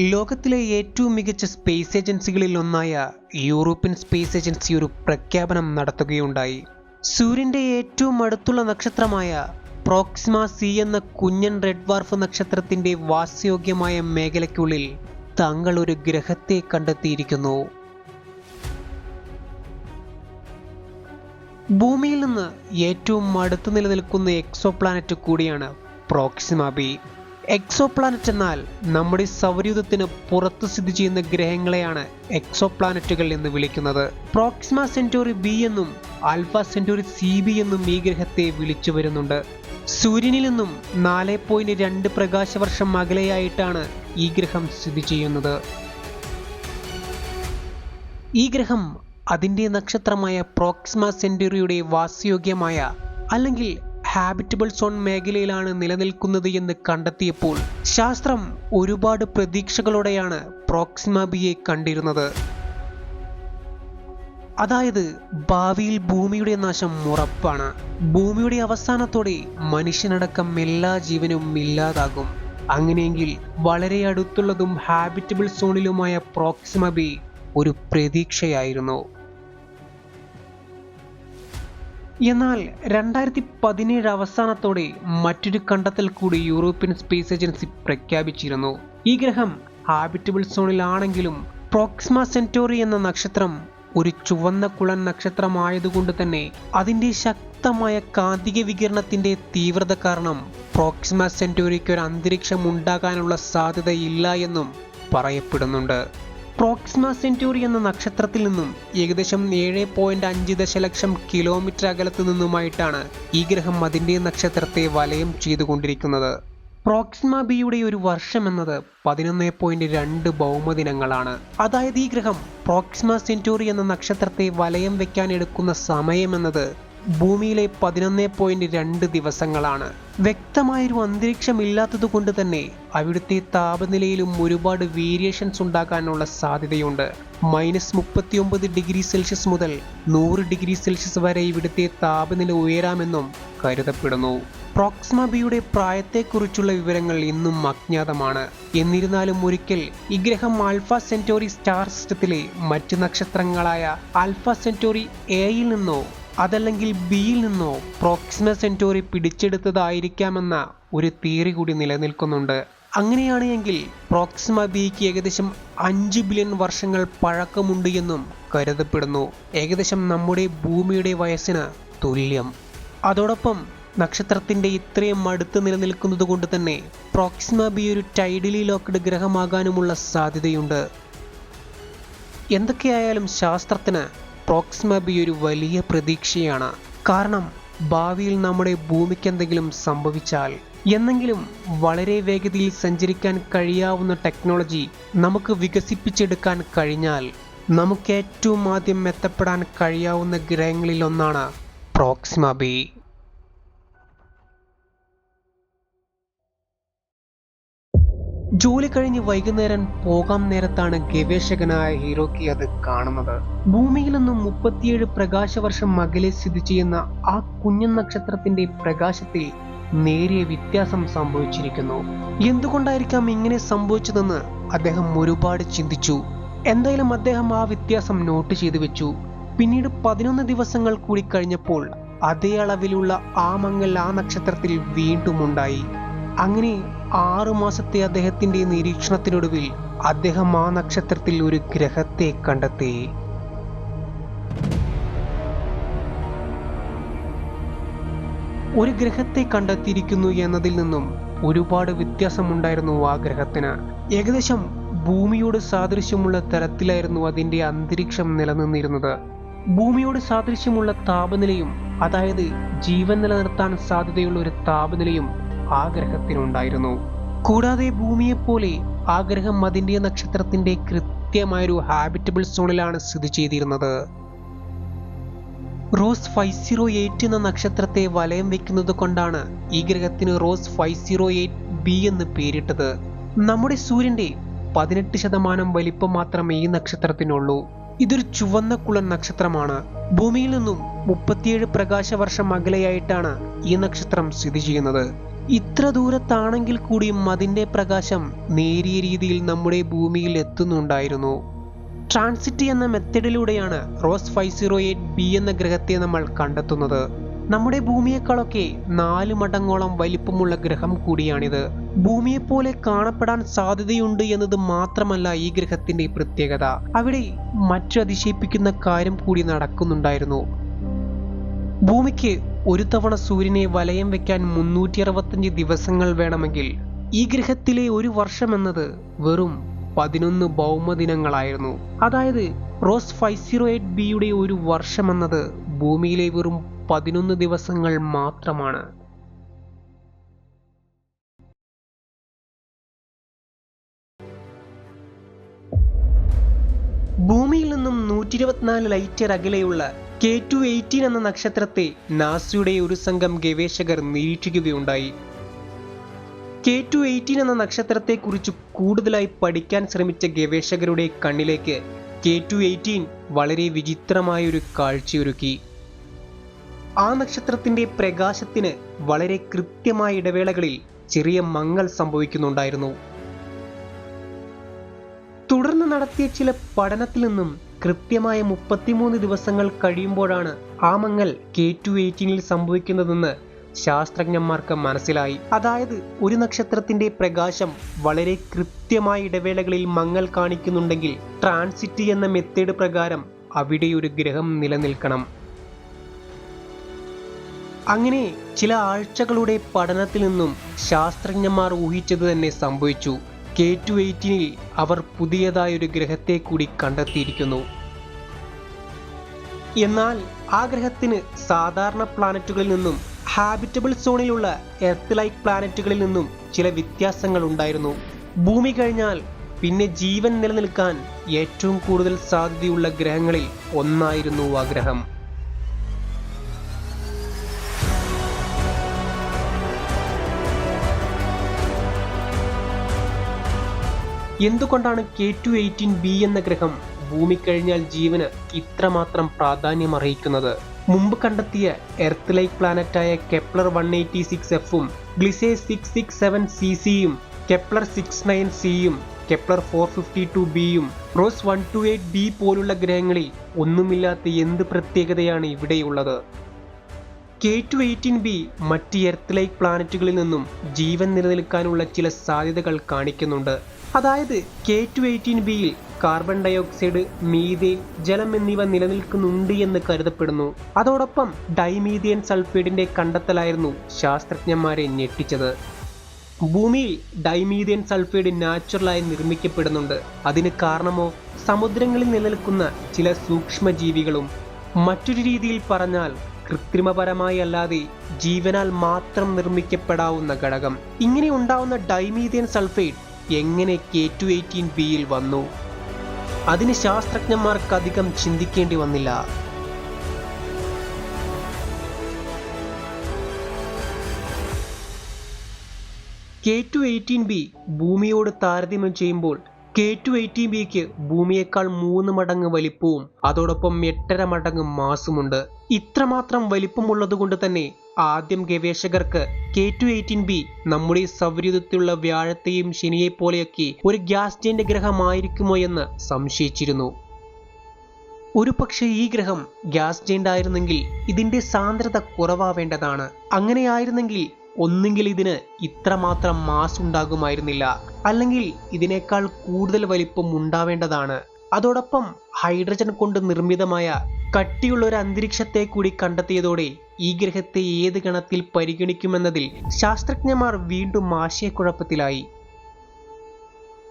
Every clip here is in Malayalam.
ലോകത്തിലെ ഏറ്റവും മികച്ച സ്പേസ് ഏജൻസികളിൽ ഒന്നായ യൂറോപ്യൻ സ്പേസ് ഏജൻസി ഒരു പ്രഖ്യാപനം നടത്തുകയുണ്ടായി. സൂര്യന്റെ ഏറ്റവും അടുത്തുള്ള നക്ഷത്രമായ പ്രോക്സിമ സി എന്ന കുഞ്ഞൻ റെഡ് വാർഫ് നക്ഷത്രത്തിന്റെ വാസ്യോഗ്യമായ മേഖലയ്ക്കുള്ളിൽ തങ്ങൾ ഒരു ഗ്രഹത്തെ കണ്ടെത്തിയിരിക്കുന്നു. ഭൂമിയിൽ നിന്ന് ഏറ്റവും അടുത്ത് നിലനിൽക്കുന്ന എക്സോ പ്ലാനറ്റ് കൂടിയാണ് പ്രോക്സിമ ബി. എക്സോ പ്ലാനറ്റ് എന്നാൽ നമ്മുടെ സൗരയൂഥത്തിന് പുറത്ത് സ്ഥിതി ചെയ്യുന്ന ഗ്രഹങ്ങളെയാണ് എക്സോ പ്ലാനറ്റുകൾ എന്ന് വിളിക്കുന്നത്. പ്രോക്സിമ സെന്റോറി ബി എന്നും ആൽഫ സെന്റോറി സി ബി എന്നും ഈ ഗ്രഹത്തെ വിളിച്ചു വരുന്നുണ്ട്. സൂര്യനിൽ നിന്നും നാല് പോയിന്റ് രണ്ട് പ്രകാശവർഷം അകലെയായിട്ടാണ് ഈ ഗ്രഹം സ്ഥിതി ചെയ്യുന്നത്. ഈ ഗ്രഹം അതിന്റെ നക്ഷത്രമായ പ്രോക്സിമ സെന്ററിയുടെ വാസയോഗ്യമായ അല്ലെങ്കിൽ ഹാബിറ്റബിൾ സോൺ മേഖലയിലാണ് നിലനിൽക്കുന്നത് എന്ന് കണ്ടെത്തിയപ്പോൾ ശാസ്ത്രം ഒരുപാട് പ്രതീക്ഷകളോടെയാണ് പ്രോക്സിമ ബിയെ കണ്ടിരുന്നത്. അതായത് ഭാവിയിൽ ഭൂമിയുടെ നാശം ഉറപ്പാണ്. ഭൂമിയുടെ അവസാനത്തോടെ മനുഷ്യനടക്കം എല്ലാ ജീവനും ഇല്ലാതാകും. അങ്ങനെയെങ്കിൽ വളരെ അടുത്തുള്ളതും ഹാബിറ്റബിൾ സോണിലുമായ പ്രോക്സിമ ബി ഒരു പ്രതീക്ഷയായിരുന്നു. എന്നാൽ രണ്ടായിരത്തി പതിനേഴ് അവസാനത്തോടെ മറ്റൊരു കണ്ടെത്തൽ കൂടി യൂറോപ്യൻ സ്പേസ് ഏജൻസി പ്രഖ്യാപിച്ചിരുന്നു. ഈ ഗ്രഹം ഹാബിറ്റബിൾ സോണിലാണെങ്കിലും പ്രോക്സിമ സെന്റോറി എന്ന നക്ഷത്രം ഒരു ചുവന്ന കുളൻ നക്ഷത്രമായതുകൊണ്ട് തന്നെ അതിന്റെ ശക്തമായ കാന്തിക വികിരണത്തിന്റെ തീവ്രത കാരണം പ്രോക്സിമ സെന്റോറിക്ക് ഒരു അന്തരീക്ഷം ഉണ്ടാകാനുള്ള സാധ്യതയില്ല എന്നും പറയപ്പെടുന്നുണ്ട്. പ്രോക്സിമ സെന്റൂറി എന്ന നക്ഷത്രത്തിൽ നിന്നും ഏകദേശം ഏഴ് പോയിന്റ് അഞ്ച് ദശലക്ഷം കിലോമീറ്റർ അകലത്തു നിന്നുമായിട്ടാണ് ഈ ഗ്രഹം അതിന്റെ നക്ഷത്രത്തെ വലയം ചെയ്തുകൊണ്ടിരിക്കുന്നത്. പ്രോക്സിമ ബിയുടെ ഒരു വർഷം എന്നത് പതിനൊന്ന് പോയിന്റ് രണ്ട് ഭൗമദിനങ്ങളാണ്. അതായത് ഈ ഗ്രഹം പ്രോക്സിമ സെന്റൂറി എന്ന നക്ഷത്രത്തെ വലയം വെക്കാൻ എടുക്കുന്ന സമയം എന്നത് ഭൂമിയിലെ പതിനൊന്ന് പോയിന്റ് രണ്ട് ദിവസങ്ങളാണ്. വ്യക്തമായൊരു അന്തരീക്ഷം ഇല്ലാത്തത് കൊണ്ട് തന്നെ അവിടുത്തെ താപനിലയിലും ഒരുപാട് വേരിയേഷൻസ് ഉണ്ടാകാനുള്ള സാധ്യതയുണ്ട്. മൈനസ് മുപ്പത്തിയൊമ്പത് ഡിഗ്രി സെൽഷ്യസ് മുതൽ നൂറ് ഡിഗ്രി സെൽഷ്യസ് വരെ ഇവിടുത്തെ താപനില ഉയരാമെന്നും കരുതപ്പെടുന്നു. പ്രോക്സിമ ബിയുടെ പ്രായത്തെക്കുറിച്ചുള്ള വിവരങ്ങൾ ഇന്നും അജ്ഞാതമാണ്. എന്നിരുന്നാലും ഒരിക്കൽ ഈ ഗ്രഹം ആൽഫ സെന്റോറി സ്റ്റാർ സിസ്റ്റത്തിലെ മറ്റ് നക്ഷത്രങ്ങളായ ആൽഫ സെന്റോറി എയിൽ നിന്നോ അതല്ലെങ്കിൽ ബിയിൽ നിന്നോ പ്രോക്സിമ സെന്റോറി പിടിച്ചെടുത്തതായിരിക്കാമെന്ന ഒരു തിയറി കൂടി നിലനിൽക്കുന്നുണ്ട്. അങ്ങനെയാണെങ്കിൽ പ്രോക്സിമ ബിക്ക് ഏകദേശം അഞ്ച് ബില്യൺ വർഷങ്ങൾ പഴക്കമുണ്ട് എന്നും കരുതപ്പെടുന്നു. ഏകദേശം നമ്മുടെ ഭൂമിയുടെ വയസ്സിന് തുല്യം. അതോടൊപ്പം നക്ഷത്രത്തിന്റെ ഇത്രയും അടുത്ത് നിലനിൽക്കുന്നത് കൊണ്ട് തന്നെ പ്രോക്സിമ ബി ഒരു ടൈഡലി ലോക്ക്ഡ് ഗ്രഹമാകാനുമുള്ള സാധ്യതയുണ്ട്. എന്തൊക്കെയായാലും ശാസ്ത്രത്തിന് പ്രോക്സിമ ബി ഒരു വലിയ പ്രതീക്ഷയാണ്. കാരണം ഭാവിയിൽ നമ്മുടെ ഭൂമിക്ക് എന്തെങ്കിലും സംഭവിച്ചാൽ എന്നെങ്കിലും വളരെ വേഗതയിൽ സഞ്ചരിക്കാൻ കഴിയാവുന്ന ടെക്നോളജി നമുക്ക് വികസിപ്പിച്ചെടുക്കാൻ കഴിഞ്ഞാൽ നമുക്ക് ഏറ്റവും ആദ്യം എത്തപ്പെടാൻ കഴിയാവുന്ന ഗ്രഹങ്ങളിൽ ഒന്നാണ് പ്രോക്സിമ ബി ജോലി കഴിഞ്ഞ് വൈകുന്നേരം പോകാം നേരത്താണ് ഗവേഷകനായ ഹീറോക്ക് അത് കാണുന്നത്. ഭൂമിയിൽ നിന്നും മുപ്പത്തിയേഴ് പ്രകാശവർഷം അകലെ സ്ഥിതി ചെയ്യുന്ന ആ കുഞ്ഞു നക്ഷത്രത്തിന്റെ പ്രകാശത്തിൽ നേരിയ വ്യത്യാസം സംഭവിച്ചിരിക്കുന്നു. എന്തുകൊണ്ടായിരിക്കാം ഇങ്ങനെ സംഭവിച്ചതെന്ന് അദ്ദേഹം ഒരുപാട് ചിന്തിച്ചു. എന്തായാലും അദ്ദേഹം ആ വ്യത്യാസം നോട്ട് ചെയ്തു വെച്ചു. പിന്നീട് പതിനൊന്ന് ദിവസങ്ങൾ കൂടി കഴിഞ്ഞപ്പോൾ അതേ അളവിലുള്ള ആ മങ്ങൽ ആ നക്ഷത്രത്തിൽ വീണ്ടും ഉണ്ടായി. അങ്ങനെ ആറു മാസത്തെ അദ്ദേഹത്തിന്റെ നിരീക്ഷണത്തിനൊടുവിൽ അദ്ദേഹം ആ നക്ഷത്രത്തിൽ ഒരു ഗ്രഹത്തെ കണ്ടെത്തി. ഒരു ഗ്രഹത്തെ കണ്ടെത്തിയിരിക്കുന്നു എന്നതിൽ നിന്നും ഒരുപാട് വ്യത്യാസമുണ്ടായിരുന്നു ആ ഗ്രഹത്തിന്. ഏകദേശം ഭൂമിയോട് സാദൃശ്യമുള്ള തരത്തിലായിരുന്നു അതിന്റെ അന്തരീക്ഷം നിലനിന്നിരുന്നത്. ഭൂമിയോട് സാദൃശ്യമുള്ള താപനിലയും അതായത് ജീവൻ നിലനിർത്താൻ സാധ്യതയുള്ള ഒരു താപനിലയും ആ ഗ്രഹത്തിനുണ്ടായിരുന്നു കൂടാതെ ഭൂമിയെപ്പോലെ ആഗ്രഹം ഗ്രഹം നക്ഷത്രത്തിന്റെ കൃത്യമായൊരു ഹാബിറ്റബിൾ സോണിലാണ് സ്ഥിതി ചെയ്തിരുന്നത്. റോസ് ഫൈവ് സീറോ എയ്റ്റ് എന്ന നക്ഷത്രത്തെ വലയം വെക്കുന്നത് കൊണ്ടാണ് ഈ ഗ്രഹത്തിന് Ross five zero eight B എന്ന് പേരിട്ടത്. നമ്മുടെ സൂര്യന്റെ പതിനെട്ട് ശതമാനം വലിപ്പം മാത്രമേ ഈ നക്ഷത്രത്തിനുള്ളൂ. ഇതൊരു ചുവന്ന കുളൻ നക്ഷത്രമാണ്. ഭൂമിയിൽ നിന്നും മുപ്പത്തിയേഴ് പ്രകാശവർഷം അകലെയായിട്ടാണ് ഈ നക്ഷത്രം സ്ഥിതി ചെയ്യുന്നത്. ഇത്ര ദൂരത്താണെങ്കിൽ കൂടിയും അതിന്റെ പ്രകാശം നേരിയ രീതിയിൽ നമ്മുടെ ഭൂമിയിൽ എത്തുന്നുണ്ടായിരുന്നു. ട്രാൻസിറ്റ് എന്ന മെത്തഡിലൂടെയാണ് Ross five zero eight B എന്ന ഗ്രഹത്തെ നമ്മൾ കണ്ടെത്തുന്നത്. നമ്മുടെ ഭൂമിയേക്കാളൊക്കെ നാല് മടങ്ങോളം വലിപ്പമുള്ള ഗ്രഹം കൂടിയാണിത്. ഭൂമിയെപ്പോലെ കാണപ്പെടാൻ സാധ്യതയുണ്ട് എന്നത് മാത്രമല്ല ഈ ഗ്രഹത്തിന്റെ പ്രത്യേകത. അവിടെ മറ്റു അതിശയിപ്പിക്കുന്ന കാര്യം കൂടി നടക്കുന്നുണ്ടായിരുന്നു. ഭൂമിക്ക് ഒരു തവണ സൂര്യനെ വലയം വെക്കാൻ മുന്നൂറ്റി അറുപത്തഞ്ച് ദിവസങ്ങൾ വേണമെങ്കിൽ ഈ ഗ്രഹത്തിലെ ഒരു വർഷം എന്നത് വെറും പതിനൊന്ന് ഭൗമദിനങ്ങളായിരുന്നു. അതായത് റോസ് ഫൈവ് സീറോ എയ്റ്റ് ബിയുടെ ഒരു വർഷം എന്നത് ഭൂമിയിലെ വെറും പതിനൊന്ന് ദിവസങ്ങൾ മാത്രമാണ്. ഭൂമിയിൽ നിന്നും നൂറ്റി ഇരുപത്തിനാല് ലൈറ്റർ അകലെയുള്ള കെ ടു എയ്റ്റീൻ എന്ന നക്ഷത്രത്തെ നാസയുടെ ഒരു സംഘം ഗവേഷകർ നിരീക്ഷിക്കുകയുണ്ടായി. കെ ടു എയ്റ്റീൻ എന്ന നക്ഷത്രത്തെക്കുറിച്ച് കൂടുതലായി പഠിക്കാൻ ശ്രമിച്ച ഗവേഷകരുടെ കണ്ണിലേക്ക് കെ ടു എയ്റ്റീൻ വളരെ വിചിത്രമായ ഒരു കാഴ്ചയൊരുക്കി. ആ നക്ഷത്രത്തിന്റെ പ്രകാശത്തിന് വളരെ കൃത്യമായ ഇടവേളകളിൽ ചെറിയ മങ്ങൽ സംഭവിക്കുന്നുണ്ടായിരുന്നു. തുടർന്ന് നടത്തിയ ചില പഠനത്തിൽ നിന്നും കൃത്യമായ മുപ്പത്തിമൂന്ന് ദിവസങ്ങൾ കഴിയുമ്പോഴാണ് ആ മങ്ങൽ കെ ടു എയ്റ്റീനിൽ സംഭവിക്കുന്നതെന്ന് ശാസ്ത്രജ്ഞന്മാർക്ക് മനസ്സിലായി. അതായത് ഒരു നക്ഷത്രത്തിന്റെ പ്രകാശം വളരെ കൃത്യമായ ഇടവേളകളിൽ മങ്ങൽ കാണിക്കുന്നുണ്ടെങ്കിൽ ട്രാൻസിറ്റ് എന്ന മെത്തേഡ് പ്രകാരം അവിടെ ഒരു ഗ്രഹം നിലനിൽക്കണം. അങ്ങനെ ചില ആഴ്ചകളുടെ പഠനത്തിൽ നിന്നും ശാസ്ത്രജ്ഞന്മാർ ഊഹിച്ചത് തന്നെ സംഭവിച്ചു. കെ ടു എയ്റ്റീനിൽ അവർ പുതിയതായൊരു ഗ്രഹത്തെ കൂടി കണ്ടെത്തിയിരിക്കുന്നു. എന്നാൽ ആ ഗ്രഹത്തിന് സാധാരണ പ്ലാനറ്റുകളിൽ നിന്നും ഹാബിറ്റബിൾ സോണിലുള്ള എർത്ത് ലൈക്ക് പ്ലാനറ്റുകളിൽ നിന്നും ചില വ്യത്യാസങ്ങൾ ഉണ്ടായിരുന്നു. ഭൂമി കഴിഞ്ഞാൽ പിന്നെ ജീവൻ നിലനിൽക്കാൻ ഏറ്റവും കൂടുതൽ സാധ്യതയുള്ള ഗ്രഹങ്ങളിൽ ഒന്നായിരുന്നു ആ ഗ്രഹം. എന്തുകൊണ്ടാണ് കെ ടു എയ്റ്റീൻ ബി എന്ന ഗ്രഹം ഭൂമി കഴിഞ്ഞാൽ ജീവന് ഇത്രമാത്രം പ്രാധാന്യം അർഹിക്കുന്നത്? മുമ്പ് കണ്ടെത്തിയ എർത്ത് ലൈക്ക് പ്ലാനറ്റായ കെപ്ലർ വൺ എയ്റ്റി സിക്സ് എഫും Gliese six six seven C സിയും കെപ്ലർ സിക്സ് നയൻ സിയും കെപ്ലർ ഫോർ ഫിഫ്റ്റി ടു ബിയും Ross one two eight B പോലുള്ള ഗ്രഹങ്ങളിൽ ഒന്നുമില്ലാത്ത എന്ത് പ്രത്യേകതയാണ് ഇവിടെയുള്ളത്? കെ ടു എയ്റ്റീൻ ബി മറ്റ് എർത്ത് ലൈക്ക് പ്ലാനറ്റുകളിൽ നിന്നും ജീവൻ നിലനിൽക്കാനുള്ള ചില സാധ്യതകൾ കാണിക്കുന്നുണ്ട്. അതായത് കെ ടു എയ്റ്റീൻ ബിയിൽ കാർബൺ ഡയോക്സൈഡ് മീതേൻ ജലം എന്നിവ നിലനിൽക്കുന്നുണ്ട് എന്ന് കരുതപ്പെടുന്നു. അതോടൊപ്പം ഡൈമീതിയൻ സൾഫൈഡിന്റെ കണ്ടെത്തലായിരുന്നു ശാസ്ത്രജ്ഞന്മാരെ ഞെട്ടിച്ചത്. ഭൂമിയിൽ ഡൈമീതിയൻ സൾഫൈഡ് നാച്ചുറലായി നിർമ്മിക്കപ്പെടുന്നുണ്ട്. അതിന് കാരണമോ? സമുദ്രങ്ങളിൽ നിലനിൽക്കുന്ന ചില സൂക്ഷ്മജീവികളും മറ്റൊരു രീതിയിൽ പറഞ്ഞാൽ കൃത്രിമപരമായി അല്ലാതെ ജീവനാൽ മാത്രം നിർമ്മിക്കപ്പെടാവുന്ന ഘടകം. ഇങ്ങനെ ഉണ്ടാവുന്ന ഡൈമീതിയൻ സൾഫൈഡ് എങ്ങനെ കെ ടു എയ്റ്റീൻ ബിയിൽ വന്നു? അതിന് ശാസ്ത്രജ്ഞന്മാർക്ക് അധികം ചിന്തിക്കേണ്ടി വന്നില്ല. കെ ടു എയ്റ്റീൻ ബി ഭൂമിയോട് താരതമ്യം ചെയ്യുമ്പോൾ കെ ടു എയ്റ്റീൻ ബിക്ക് ഭൂമിയേക്കാൾ മൂന്ന് മടങ്ങ് വലിപ്പവും അതോടൊപ്പം എട്ടര മടങ്ങ് മാസുമുണ്ട്. ഇത്രമാത്രം വലിപ്പമുള്ളത് കൊണ്ട് തന്നെ ആദ്യം ഗവേഷകർക്ക് കെ ടു എയ്റ്റീൻ ബി നമ്മുടെ സൗരയൂഥത്തിലുള്ള വ്യാഴത്തെയും ശനിയെ പോലെയൊക്കെ ഒരു ഗ്യാസ് ജെന്റ് ഗ്രഹമായിരിക്കുമോ എന്ന് സംശയിച്ചിരുന്നു. ഒരു പക്ഷേ ഈ ഗ്രഹം ഗ്യാസ് ജെന്റ് ആയിരുന്നെങ്കിൽ ഇതിന്റെ സാന്ദ്രത കുറവാവേണ്ടതാണ്. അങ്ങനെയായിരുന്നെങ്കിൽ ഒന്നുകിൽ ഇതിന് ഇത്രമാത്രം മാസ് ഉണ്ടാകുമായിരുന്നില്ല അല്ലെങ്കിൽ ഇതിനേക്കാൾ കൂടുതൽ വലിപ്പം ഉണ്ടാവേണ്ടതാണ്. അതോടൊപ്പം ഹൈഡ്രജൻ കൊണ്ട് നിർമ്മിതമായ കട്ടിയുള്ള ഒരു അന്തരീക്ഷത്തെ കൂടി കണ്ടെത്തിയതോടെ ഈ ഗ്രഹത്തെ ഏത് ഗണത്തിൽ പരിഗണിക്കുമെന്നതിൽ ശാസ്ത്രജ്ഞന്മാർ വീണ്ടും ആശയക്കുഴപ്പത്തിലായി.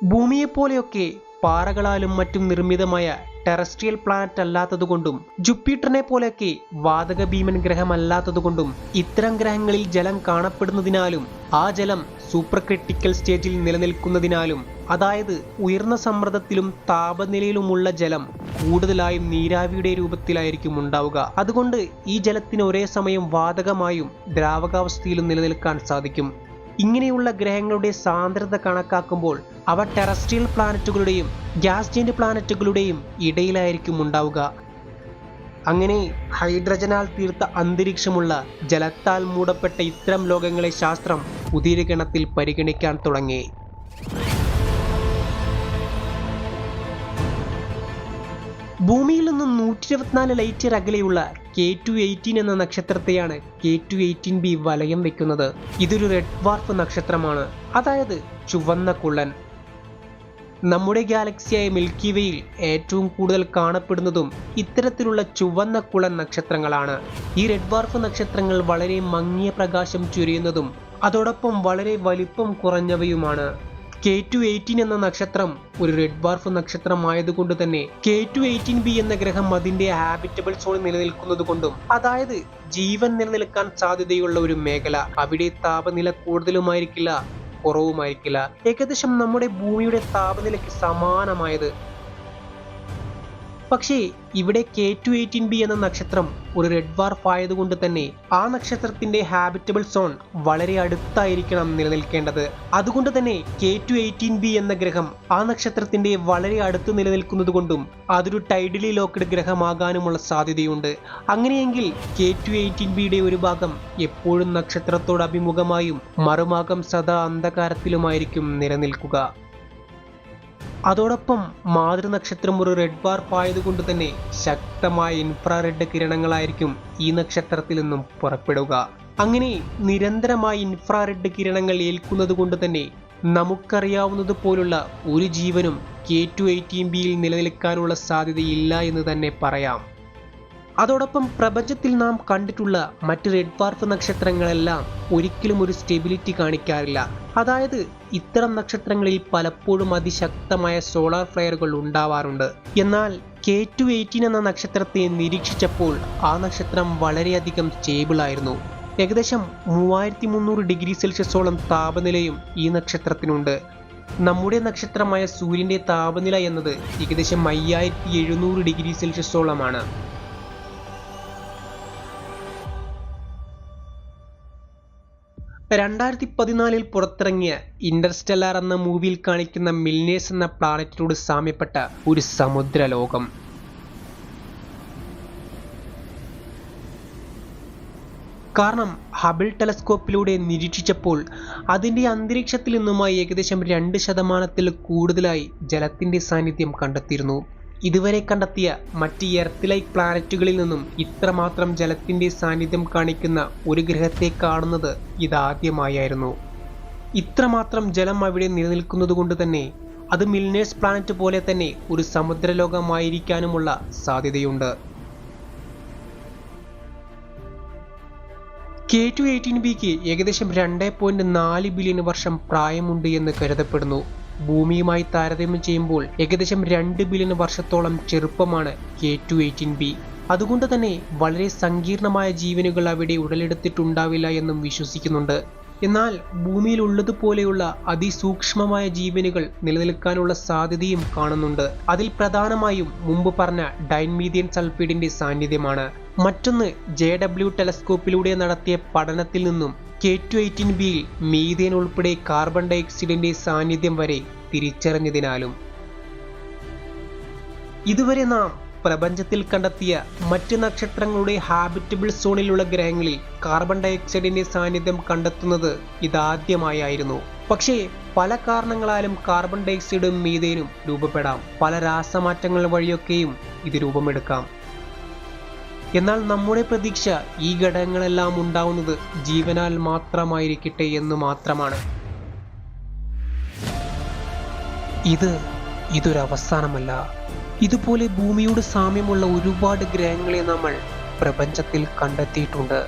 ഭൂമിയെപ്പോലെയൊക്കെ പാറകളാലും മറ്റും നിർമ്മിതമായ ടെറസ്ട്രിയൽ പ്ലാനറ്റ് അല്ലാത്തതുകൊണ്ടും ജുപ്പിറ്ററിനെ പോലെയൊക്കെ വാതക ഭീമൻ ഗ്രഹമല്ലാത്തതുകൊണ്ടും ഇത്തരം ഗ്രഹങ്ങളിൽ ജലം കാണപ്പെടുന്നതിനാലും ആ ജലം സൂപ്പർ ക്രിട്ടിക്കൽ സ്റ്റേജിൽ നിലനിൽക്കുന്നതിനാലും അതായത് ഉയർന്ന സമ്മർദ്ദത്തിലും താപനിലയിലുമുള്ള ജലം കൂടുതലായും നീരാവിയുടെ രൂപത്തിലായിരിക്കും ഉണ്ടാവുക. അതുകൊണ്ട് ഈ ജലത്തിന് ഒരേ സമയം വാതകമായും ദ്രാവകാവസ്ഥയിലും നിലനിൽക്കാൻ സാധിക്കും. ഇങ്ങനെയുള്ള ഗ്രഹങ്ങളുടെ സാന്ദ്രത കണക്കാക്കുമ്പോൾ അവ ടെറസ്ട്രിയൽ പ്ലാനറ്റുകളുടെയും ഗ്യാസ് ജെന്റ് പ്ലാനറ്റുകളുടെയും ഇടയിലായിരിക്കും ഉണ്ടാവുക. അങ്ങനെ ഹൈഡ്രജനാൽ തീർത്ത അന്തരീക്ഷമുള്ള ജലത്താൽ മൂടപ്പെട്ട ഇത്തരം ലോകങ്ങളെ ശാസ്ത്രം പുതിയൊരു ഗണത്തിൽ പരിഗണിക്കാൻ തുടങ്ങി. ഭൂമിയിൽ നിന്ന് നൂറ്റി ഇരുപത്തിനാല് ലൈറ്റ് അകലെയുള്ള കെ ടു എയ്റ്റീൻ എന്ന നക്ഷത്രത്തെയാണ് കെ ടു എയ്റ്റീൻ ബി വലയം വെക്കുന്നത്. ഇതൊരു റെഡ് വാർഫ് നക്ഷത്രമാണ്. അതായത് ചുവന്ന കുള്ളൻ. നമ്മുടെ ഗാലക്സിയായ മിൽക്കി വേയിൽ ഏറ്റവും കൂടുതൽ കാണപ്പെടുന്നതും ഇത്തരത്തിലുള്ള ചുവന്ന കുളൻ നക്ഷത്രങ്ങളാണ്. ഈ റെഡ് വാർഫ് നക്ഷത്രങ്ങൾ വളരെ മങ്ങിയ പ്രകാശം ചുരിയുന്നതും അതോടൊപ്പം വളരെ വലിപ്പം കുറഞ്ഞവയുമാണ്. കെ ടു എയ്റ്റീൻ എന്ന നക്ഷത്രം ഒരു റെഡ് ബാർഫ് നക്ഷത്രമായതുകൊണ്ട് തന്നെ കെ ടു എയ്റ്റീൻ ബി എന്ന ഗ്രഹം അതിന്റെ ഹാബിറ്റബിൾ സോണിൽ നിലനിൽക്കുന്നത് കൊണ്ടും അതായത് ജീവൻ നിലനിൽക്കാൻ സാധ്യതയുള്ള ഒരു മേഖല. അവിടെ താപനില കൂടുതലുമായിരിക്കില്ല കുറവുമായിരിക്കില്ല. ഏകദേശം നമ്മുടെ ഭൂമിയുടെ താപനിലയ്ക്ക് സമാനമായത് പക്ഷേ ഇവിടെ കെ ടു എയ്റ്റീൻ ബി എന്ന നക്ഷത്രം ഒരു റെഡ് വാർഫ് ആയതുകൊണ്ട് തന്നെ ആ നക്ഷത്രത്തിന്റെ ഹാബിറ്റബിൾ സോൺ വളരെ അടുത്തായിരിക്കണം നിലനിൽക്കേണ്ടത്. അതുകൊണ്ട് തന്നെ കെ ടു എയ്റ്റീൻ ബി എന്ന ഗ്രഹം ആ നക്ഷത്രത്തിന്റെ വളരെ അടുത്ത് നിലനിൽക്കുന്നത് കൊണ്ടും അതൊരു ടൈഡലി ലോക്ക്ഡ് ഗ്രഹമാകാനുമുള്ള സാധ്യതയുണ്ട്. അങ്ങനെയെങ്കിൽ കെ ടു എയ്റ്റീൻ ബിയുടെ ഒരു ഭാഗം എപ്പോഴും നക്ഷത്രത്തോട് അഭിമുഖമായും മറുഭാഗം സദാ അന്ധകാരത്തിലുമായിരിക്കും നിലനിൽക്കുക. അതോടൊപ്പം മാതൃനക്ഷത്രം ഒരു റെഡ് വാർപ്പ് ആയതുകൊണ്ട് തന്നെ ശക്തമായ ഇൻഫ്രാറെഡ് കിരണങ്ങളായിരിക്കും ഈ നക്ഷത്രത്തിൽ നിന്നും പുറപ്പെടുക. അങ്ങനെ നിരന്തരമായി ഇൻഫ്രാറെഡ് കിരണങ്ങൾ ഏൽക്കുന്നത് കൊണ്ട് തന്നെ നമുക്കറിയാവുന്നത് പോലുള്ള ഒരു ജീവനും കെ ടു എയ്റ്റീൻ ബിയിൽ നിലനിൽക്കാനുള്ള സാധ്യതയില്ല എന്ന് തന്നെ പറയാം. അതോടൊപ്പം പ്രപഞ്ചത്തിൽ നാം കണ്ടിട്ടുള്ള മറ്റ് റെഡ് വാർഫ് നക്ഷത്രങ്ങളെല്ലാം ഒരിക്കലും ഒരു സ്റ്റെബിലിറ്റി കാണിക്കാറില്ല. അതായത് ഇത്തരം നക്ഷത്രങ്ങളിൽ പലപ്പോഴും അതിശക്തമായ സോളാർ ഫ്ലെയറുകൾ ഉണ്ടാവാറുണ്ട്. എന്നാൽ കെ ടു എയ്റ്റീൻ എന്ന നക്ഷത്രത്തെ നിരീക്ഷിച്ചപ്പോൾ ആ നക്ഷത്രം വളരെയധികം സ്റ്റേബിൾ ആയിരുന്നു. ഏകദേശം മൂവായിരത്തി മുന്നൂറ് ഡിഗ്രി സെൽഷ്യസോളം താപനിലയും ഈ നക്ഷത്രത്തിനുണ്ട്. നമ്മുടെ നക്ഷത്രമായ സൂര്യന്റെ താപനില എന്നത് ഏകദേശം അയ്യായിരത്തി എഴുന്നൂറ് ഡിഗ്രി സെൽഷ്യസോളമാണ് രണ്ടായിരത്തി പതിനാലിൽ പുറത്തിറങ്ങിയ ഇന്റർസ്റ്റെല്ലാർ എന്ന മൂവിയിൽ കാണിക്കുന്ന മിൽനേഴ്സ് എന്ന പ്ലാനറ്റിനോട് സാമ്യപ്പെട്ട ഒരു സമുദ്ര ലോകം കാരണം ഹബിൾ ടെലസ്കോപ്പിലൂടെ നിരീക്ഷിച്ചപ്പോൾ അതിന്റെ അന്തരീക്ഷത്തിൽ നിന്നുമായി ഏകദേശം രണ്ട് ശതമാനത്തിൽ കൂടുതലായി ജലത്തിന്റെ സാന്നിധ്യം കണ്ടെത്തിയിരുന്നു. ഇതുവരെ കണ്ടെത്തിയ മറ്റ് എർത്ത് ലൈക്ക് പ്ലാനറ്റുകളിൽ നിന്നും ഇത്രമാത്രം ജലത്തിന്റെ സാന്നിധ്യം കാണിക്കുന്ന ഒരു ഗ്രഹത്തെ കാണുന്നത് ഇതാദ്യമായായിരുന്നു. ഇത്രമാത്രം ജലം അവിടെ നിലനിൽക്കുന്നത് കൊണ്ട് തന്നെ അത് മിൽനേഴ്സ് പ്ലാനറ്റ് പോലെ തന്നെ ഒരു സമുദ്രലോകമായിരിക്കാനുമുള്ള സാധ്യതയുണ്ട്. കെ ടു എയ്റ്റീൻ ബിക്ക് ഏകദേശം രണ്ട് പോയിന്റ് നാല് ബില്യൺ വർഷം പ്രായമുണ്ട് എന്ന് കരുതപ്പെടുന്നു. ഭൂമിയുമായി താരതമ്യം ചെയ്യുമ്പോൾ ഏകദേശം രണ്ട് ബില്യൺ വർഷത്തോളം ചെറുപ്പമാണ് കെ ടു എയ്റ്റീൻ ബി. അതുകൊണ്ട് തന്നെ വളരെ സങ്കീർണമായ ജീവനുകൾ അവിടെ ഉടലെടുത്തിട്ടുണ്ടാവില്ല എന്നും വിശ്വസിക്കുന്നുണ്ട്. എന്നാൽ ഭൂമിയിൽ ഉള്ളതുപോലെയുള്ള അതിസൂക്ഷ്മമായ ജീവനുകൾ നിലനിൽക്കാനുള്ള സാധ്യതയും കാണുന്നുണ്ട്. അതിൽ പ്രധാനമായും മുമ്പ് പറഞ്ഞ ഡൈൻമീതിയൻ സൾഫൈഡിന്റെ സാന്നിധ്യമാണ്. മറ്റൊന്ന് ജെ ഡബ്ല്യു ടെലസ്കോപ്പിലൂടെ നടത്തിയ പഠനത്തിൽ നിന്നും കെ ടു എയ്റ്റീൻ ബിയിൽ ഉൾപ്പെടെ കാർബൺ ഡയോക്സൈഡിന്റെ സാന്നിധ്യം വരെ തിരിച്ചറിഞ്ഞതിനാലും. ഇതുവരെ നാം പ്രപഞ്ചത്തിൽ കണ്ടെത്തിയ മറ്റ് നക്ഷത്രങ്ങളുടെ ഹാബിറ്റബിൾ സോണിലുള്ള ഗ്രഹങ്ങളിൽ കാർബൺ ഡയോക്സൈഡിന്റെ സാന്നിധ്യം കണ്ടെത്തുന്നത് ഇതാദ്യമായായിരുന്നു. പക്ഷേ പല കാരണങ്ങളാലും കാർബൺ ഡയോക്സൈഡും മീതേനും രൂപപ്പെടാം. പല രാസമാറ്റങ്ങൾ വഴിയൊക്കെയും ഇത് രൂപമെടുക്കാം. എന്നാൽ നമ്മുടെ പ്രതീക്ഷ ഈ ഘടകങ്ങളെല്ലാം ഉണ്ടാവുന്നത് ജീവനാൽ മാത്രമായിരിക്കട്ടെ എന്ന് മാത്രമാണ്. ഇത് ഇതൊരവസാനമല്ല. ഇതുപോലെ ഭൂമിയോട് സാമ്യമുള്ള ഒരുപാട് ഗ്രഹങ്ങളെ നമ്മൾ പ്രപഞ്ചത്തിൽ കണ്ടെത്തിയിട്ടുണ്ട്.